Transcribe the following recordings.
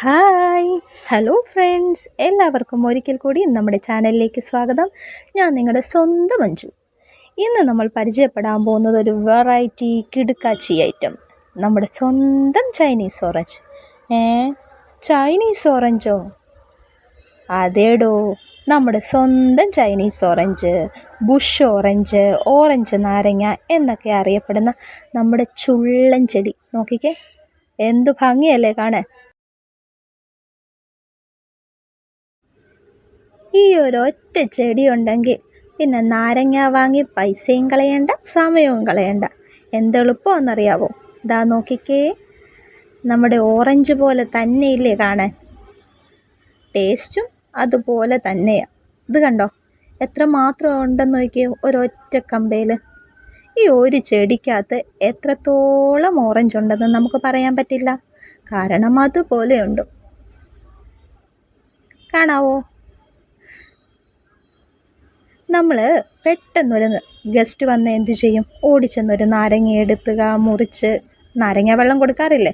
Hi. Hello friends. എല്ലാവർക്കും ഒരിക്കൽ കൂടി നമ്മുടെ ചാനലിലേക്ക് സ്വാഗതം. ഞാൻ നിങ്ങളുടെ സ്വന്തം മഞ്ജു ഇന്ന് നമ്മൾ പരിചയപ്പെടാൻ പോകുന്നത് ഒരു വെറൈറ്റി കിടുക്കാച്ചി ഐറ്റം നമ്മുടെ സ്വന്തം ചൈനീസ് ഓറഞ്ച് ഏ? ചൈനീസ് ഓറഞ്ചോ അതേടോ. നമ്മുടെ സ്വന്തം Chinese orange bush orange orange നാരങ്ങ എന്നൊക്കെ അറിയപ്പെടുന്ന നമ്മുടെ ചുള്ളൻ ചെടി. നോക്കിക്കേ. എന്തു ഭംഗിയല്ലേ കാണാൻ? ഈ ഒറ്റ ചെടി ഉണ്ടെങ്കിൽ പിന്നെ നാരങ്ങ വാങ്ങി പൈസയും കളയണ്ട സമയവും കളയണ്ട. എന്തെളുപ്പമെന്നറിയാവോ ഇതാ നോക്കിക്കേ. നമ്മുടെ ഓറഞ്ച് പോലെ തന്നെയില്ലേ കാണാൻ? ടേസ്റ്റും അതുപോലെ തന്നെയാ. ഇത് കണ്ടോ? എത്ര മാത്രം ഉണ്ടെന്ന് നോക്കിയോ ഒരൊറ്റ കമ്പയിൽ ഈ ഒരു ചെടിക്കകത്ത് എത്രത്തോളം ഓറഞ്ച് ഉണ്ടെന്ന് നമുക്ക് പറയാൻ പറ്റില്ല. കാരണം അതുപോലെ ഉണ്ട് കാണാവോ? നമ്മൾ പെട്ടെന്നൊരു ഗസ്റ്റ് വന്ന് എന്ത് ചെയ്യും? ഓടിച്ചെന്നൊരു നാരങ്ങ എടുത്തുക മുറിച്ച് നാരങ്ങ വെള്ളം കൊടുക്കാറില്ലേ?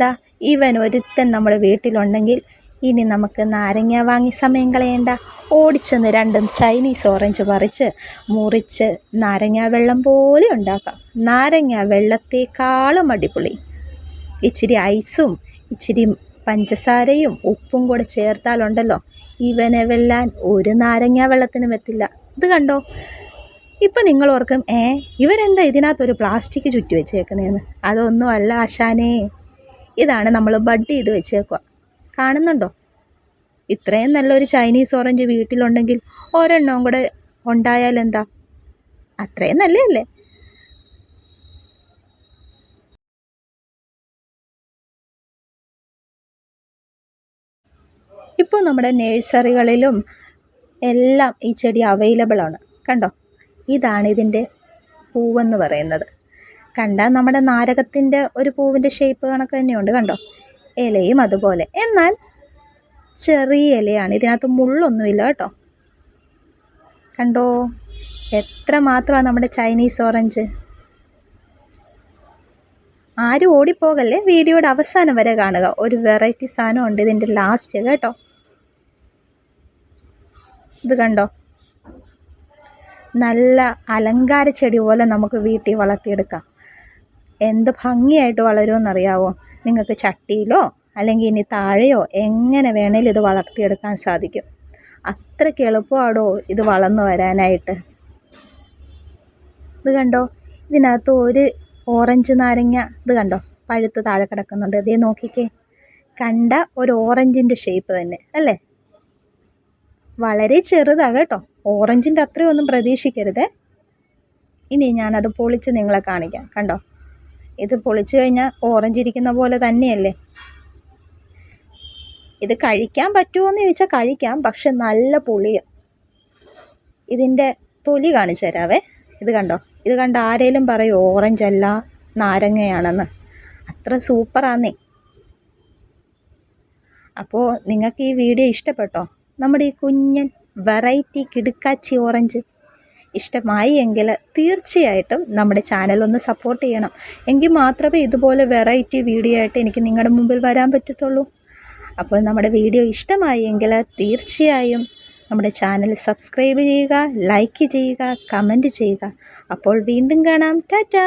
ദാ ഇവൻ ഒരുത്തൻ നമ്മുടെ വീട്ടിലുണ്ടെങ്കിൽ ഇനി നമുക്ക് നാരങ്ങ വാങ്ങി സമയം കളയണ്ട. ഓടിച്ചെന്ന് രണ്ടും ചൈനീസ് ഓറഞ്ച് പറിച്ച് മുറിച്ച് നാരങ്ങ വെള്ളം പോലെ ഉണ്ടാക്കാം. നാരങ്ങ വെള്ളത്തേക്കാളും അടിപൊളി. ഇച്ചിരി ഐസും ഇച്ചിരി പഞ്ചസാരയും ഉപ്പും കൂടെ ചേർത്താലുണ്ടല്ലോ. ഇവനെ വെല്ലാൻ ഒരു നാരങ്ങ വെള്ളത്തിനും എത്തില്ല. ഇത് കണ്ടോ? ഇപ്പം നിങ്ങൾ ഓർക്കും ഏ ഇവരെന്താ ഇതിനകത്തൊരു പ്ലാസ്റ്റിക് ചുറ്റി വെച്ചേക്കുന്നതെന്ന് അതൊന്നും അല്ല ആശാനേ. ഇതാണ് നമ്മൾ ബഡ് ചെയ്ത് വെച്ചേക്കുക കാണുന്നുണ്ടോ? ഇത്രയും നല്ലൊരു ചൈനീസ് ഓറഞ്ച് വീട്ടിലുണ്ടെങ്കിൽ ഒരെണ്ണവും കൂടെ ഉണ്ടായാൽ എന്താ? അത്രയും നല്ലതല്ലേ? ഇപ്പോൾ നമ്മുടെ നേഴ്സറികളിലും എല്ലാം ഈ ചെടി അവൈലബിൾ ആണ്. കണ്ടോ? ഇതാണ് ഇതിന്റെ പൂവെന്ന് പറയുന്നത്. കണ്ടാൽ നമ്മുടെ നാരകത്തിന്റെ ഒരു പൂവിന്റെ ഷേപ്പ് കണക്ക് തന്നെയുണ്ട് കണ്ടോ? ഇലയും അതുപോലെ. എന്നാൽ ചെറിയ ഇലയാണ്. ഇതിനകത്ത് മുള്ളൊന്നുമില്ല കേട്ടോ. കണ്ടോ? എത്ര മാത്രമാണ് നമ്മുടെ ചൈനീസ് ഓറഞ്ച്? ആരും ഓടിപ്പോകല്ലേ? വീഡിയോയുടെ അവസാനം വരെ കാണുക. ഒരു വെറൈറ്റി സാധനം ഉണ്ട് ഇതിന്റെ ലാസ്റ്റ് കേട്ടോ. ഇത് കണ്ടോ? നല്ല അലങ്കാര ചെടി പോലെ നമുക്ക് വീട്ടിൽ വളർത്തിയെടുക്കാം. എന്ത് ഭംഗിയായിട്ട് വളരുമെന്നറിയാവോ? നിങ്ങൾക്ക് ചട്ടിയിലോ അല്ലെങ്കിൽ ഇനി താഴെയോ എങ്ങനെ വേണേലും ഇത് വളർത്തിയെടുക്കാൻ സാധിക്കും. അത്രയ്ക്ക് എളുപ്പമാണോ ഇത് വളർന്നു വരാനായിട്ട്. ഇത് കണ്ടോ? ഇതിനകത്ത് ഒരു ഓറഞ്ച് നാരങ്ങ ഇത് കണ്ടോ? പഴുത്ത് താഴെ കിടക്കുന്നുണ്ട്. ഇതേ നോക്കിക്കേ. കണ്ട ഒരു ഓറഞ്ചിന്റെ ഷേപ്പ് തന്നെ അല്ലേ? വളരെ ചെറുതാണ് കേട്ടോ. ഓറഞ്ചിന്റെ അത്രയും ഒന്നും പ്രതീക്ഷിക്കരുത്. ഇനി ഞാനത് പൊളിച്ച് നിങ്ങളെ കാണിക്കാം. കണ്ടോ? ഇത് പൊളിച്ച് കഴിഞ്ഞാൽ ഓറഞ്ച് ഇരിക്കുന്ന പോലെ തന്നെയല്ലേ? ഇത് കഴിക്കാൻ പറ്റുമോ എന്ന് ചോദിച്ചാൽ കഴിക്കാം പക്ഷെ നല്ല പുളിയാണ് ഇതിന്റെ തൊലി കാണിച്ചു തരാവേ. ഇത് കണ്ടോ? ഇത് കണ്ട ആരേലും പറയും ഓറഞ്ച് അല്ല നാരങ്ങയാണെന്ന്. അത്ര സൂപ്പറാന്നേ. അപ്പോൾ നിങ്ങൾക്ക് ഈ വീഡിയോ ഇഷ്ടപ്പെട്ടോ? നമ്മുടെ ഈ കുഞ്ഞൻ വെറൈറ്റി കിടുക്കാച്ചി ഓറഞ്ച് ഇഷ്ടമായി എങ്കിൽ തീർച്ചയായിട്ടും നമ്മുടെ ചാനൽ ഒന്ന് സപ്പോർട്ട് ചെയ്യണം. എങ്കിൽ മാത്രമേ ഇതുപോലെ വെറൈറ്റി വീഡിയോ ആയിട്ട് എനിക്ക് നിങ്ങളുടെ മുമ്പിൽ വരാൻ പറ്റത്തുള്ളൂ. അപ്പോൾ നമ്മുടെ വീഡിയോ ഇഷ്ടമായി എങ്കിൽ തീർച്ചയായും നമ്മുടെ ചാനൽ സബ്സ്ക്രൈബ് ചെയ്യുക ലൈക്ക് ചെയ്യുക കമന്റ് ചെയ്യുക. അപ്പോൾ വീണ്ടും കാണാം. ടാറ്റാ!